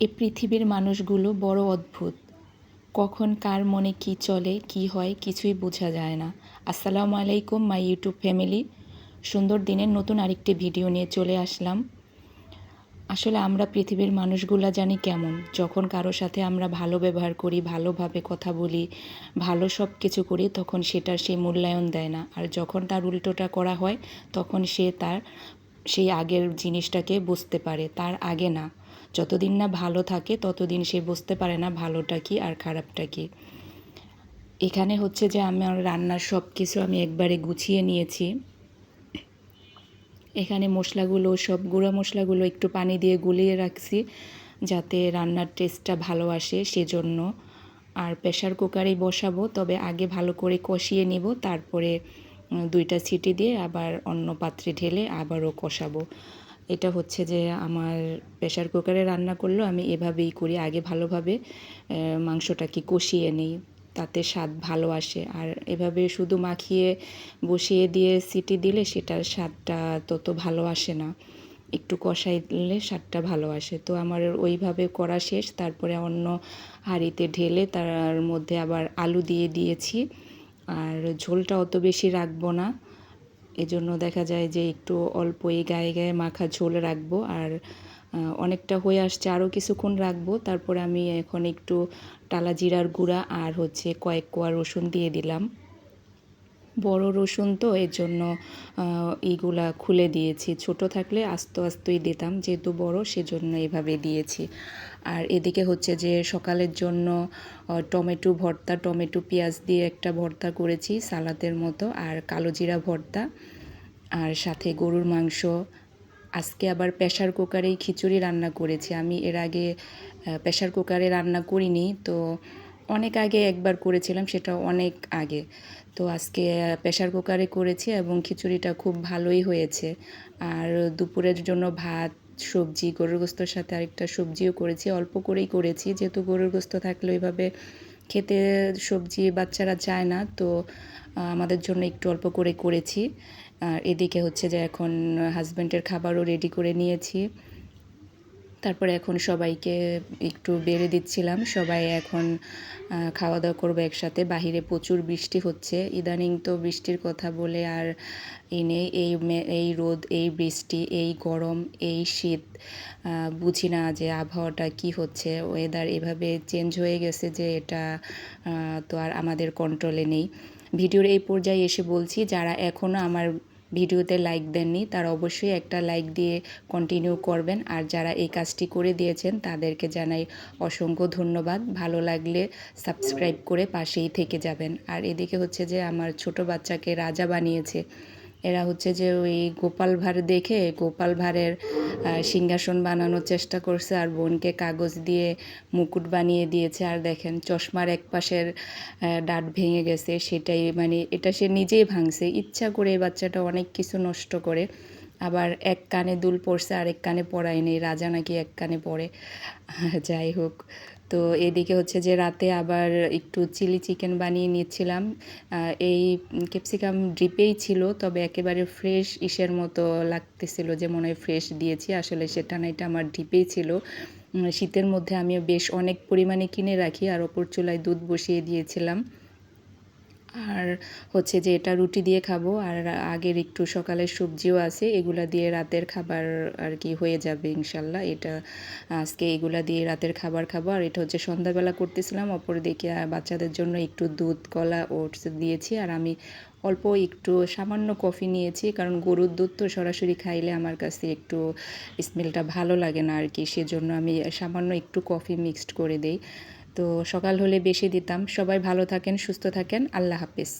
এ পৃথিবীর মানুষগুলো বড় অদ্ভুত। কখন কার মনে কি চলে, কি হয় কিছুই বোঝা যায় না। আসসালামু আলাইকুম, মাই ইউটিউব ফ্যামিলি। সুন্দর দিনের নতুন আরেকটি ভিডিও নিয়ে চলে আসলাম। আসলে আমরা পৃথিবীর মানুষগুলা জানি কেমন। যখন কারোর সাথে আমরা ভালো ব্যবহার করি, ভালোভাবে কথা বলি, ভালো সব কিছু করি, তখন সেটার সে মূল্যায়ন দেয় না। আর যখন তার উল্টোটা করা হয়, তখন সে তার, সেই আগের জিনিসটাকে বুঝতে পারে। তার আগে না। যতদিন না ভালো থাকে, ততদিন সে বুঝতে পারে না ভালোটা কি আর খারাপটা কি। এখানে হচ্ছে যে আমার রান্নার সব কিছু আমি একবারে গুছিয়ে নিয়েছি। এখানে মশলাগুলো, সব গুঁড়া মশলাগুলো একটু পানি দিয়ে গুলিয়ে রাখছি যাতে রান্নার টেস্টটা ভালো আসে সেজন্য। আর প্রেশার কুকারেই বসাবো, তবে আগে ভালো করে কষিয়ে নিব, তারপরে দুইটা সিটি দিয়ে আবার অন্য পাত্রে ঢেলে আবারও কষাবো। এটা হচ্ছে যে আমার প্রেশার কুকারে রান্না করলেও আমি এভাবেই করি। আগে ভালোভাবে মাংসটাকে কষিয়ে নিই, তাতে স্বাদ ভালো আসে। আর এভাবে শুধু মাখিয়ে বসিয়ে দিয়ে সিটি দিলে সেটার স্বাদটা তত ভালো আসে না। একটু কষাইলে স্বাদটা ভালো আসে। তো আমার ওইভাবে করা শেষ। তারপরে অন্য হাঁড়িতে ঢেলে তার মধ্যে আবার আলু দিয়ে দিয়েছি। আর ঝোলটা অত বেশি রাখব না। এজন্য দেখা যায় যে একটু অল্প এই গায়ে গায়ে মাখা ঝোল রাখব আর অনেকটা হয়ে আসছে আরও কিছুক্ষণ রাখব। তারপরে আমি এখন একটু টালা জিরার গুঁড়া আর হচ্ছে কয়েক কোয়া রসুন দিয়ে দিলাম। বড় রসুন তো, এর জন্য এইগুলা খুলে দিয়েছি। ছোট থাকলে আস্তে আস্তেই দিতাম, যেহেতু বড় সেজন্য এভাবে দিয়েছি। আর এদিকে হচ্ছে যে, সকালের জন্য টমেটো ভর্তা, টমেটো পেঁয়াজ দিয়ে একটা ভর্তা করেছি, সালাদের মতো, আর কালো জিরা ভর্তা, আর সাথে গরুর মাংস। আজকে আবার প্রেশার কুকারেই খিচুড়ি রান্না করেছি। আমি এর আগে প্রেশার কুকারে রান্না করিনি, তো অনেক আগে একবার করেছিলাম, সেটা অনেক আগে। তো আজকে প্রেশার কুকারে করেছি এবং খিচুড়িটা খুব ভালোই হয়েছে। আর দুপুরের জন্য ভাত, সবজি, গরুর গোস্তর সাথে আরেকটা সবজিও করেছি। অল্প করেই করেছি, যেহেতু গরুর গোস্ত থাকলে ওইভাবে খেতে সবজি বাচ্চারা চায় না, তো আমাদের জন্য একটু অল্প করে করেছি। আর এদিকে হচ্ছে যে এখন হাজব্যান্ডের খাবারও রেডি করে নিয়েছি। তারপরে এখন সবাইকে একটু বেড়ে দিচ্ছিলাম। সবাই এখন খাওয়া দাওয়া করব একসাথে। বাহিরে প্রচুর বৃষ্টি হচ্ছে। ইদানিং তো বৃষ্টির কথা বলে আর এই নেই। এই এই রোদ, এই বৃষ্টি, এই গরম, এই শীত বুঝি না যে আবহাওয়াটা কি হচ্ছে। ওয়েদার এভাবে চেঞ্জ হয়ে গেছে যে এটা তো আর আমাদের কন্ট্রোলে নেই। ভিডিওর এই পর্যায়ে এসে বলছি, যারা এখনও আমার ভিডিওতে লাইক দেননি, তারা অবশ্যই একটা লাইক দিয়ে কন্টিনিউ করবেন। আর যারা এই কাজটি করে দিয়েছেন, তাদেরকে জানাই অসংখ্য ধন্যবাদ। ভালো লাগলে সাবস্ক্রাইব করে পাশেই থেকে যাবেন। আর এদিকে হচ্ছে যে আমার ছোট বাচ্চাকে রাজা বানিয়েছে। এরা হচ্ছে যে ওই গোপাল ভাঁড় দেখে গোপাল ভাঁড়ের সিংহাসন বানানোর চেষ্টা করছে আর বোনকে কাগজ দিয়ে মুকুট বানিয়ে দিয়েছে। আর দেখেন চশমার এক পাশের ডাট ভেঙে গেছে। সেটাই মানে এটা সে নিজেই ভাঙছে। ইচ্ছা করে বাচ্চাটা অনেক কিছু নষ্ট করে। আবার এক কানে দুল পড়ছে, আরেক কানে পড়ায়নি রাজা নাকি এক কানে পড়ে। যাই হোক। তো এদিকে হচ্ছে যে রাতে আবার একটু চিলি চিকেন বানিয়ে নিচ্ছিলাম এই ক্যাপসিকাম ড্রিপেই ছিল, তবে একেবারে ফ্রেশ ইসের মতো লাগতেছিল যে মনে হয় ফ্রেশ দিয়েছি। আসলে সেটা না, এটা আমার ড্রিপেই ছিল। শীতের মধ্যে আমি বেশ অনেক পরিমাণে কিনে রাখি, আর ওপর চুলায় দুধ বসিয়ে দিয়েছিলাম। আর হচ্ছে যে এটা রুটি দিয়ে খাব, আর আগের একটু সকালের সবজিও আছে, এগুলা দিয়ে রাতের খাবার আর কি হয়ে যাবে ইনশাল্লাহ। এটা আজকে এগুলা দিয়ে রাতের খাবার খাব, আর এটা হচ্ছে সন্ধ্যাবেলা করতেছিলাম অপর দিকে বাচ্চাদের জন্য একটু দুধ, কলা, ওটস দিয়েছি, আর আমি অল্প একটু সামান্য কফি নিয়েছি, কারণ গরুর দুধ তো সরাসরি খাইলে আমার কাছে একটু স্মেলটা ভালো লাগে না আর কি, সেজন্য আমি সামান্য একটু কফি মিক্সড করে দেই। তো সকাল হলে বেশি দিতাম। সবাই ভালো থাকেন সুস্থ থাকেন। আল্লাহ হাফিজ।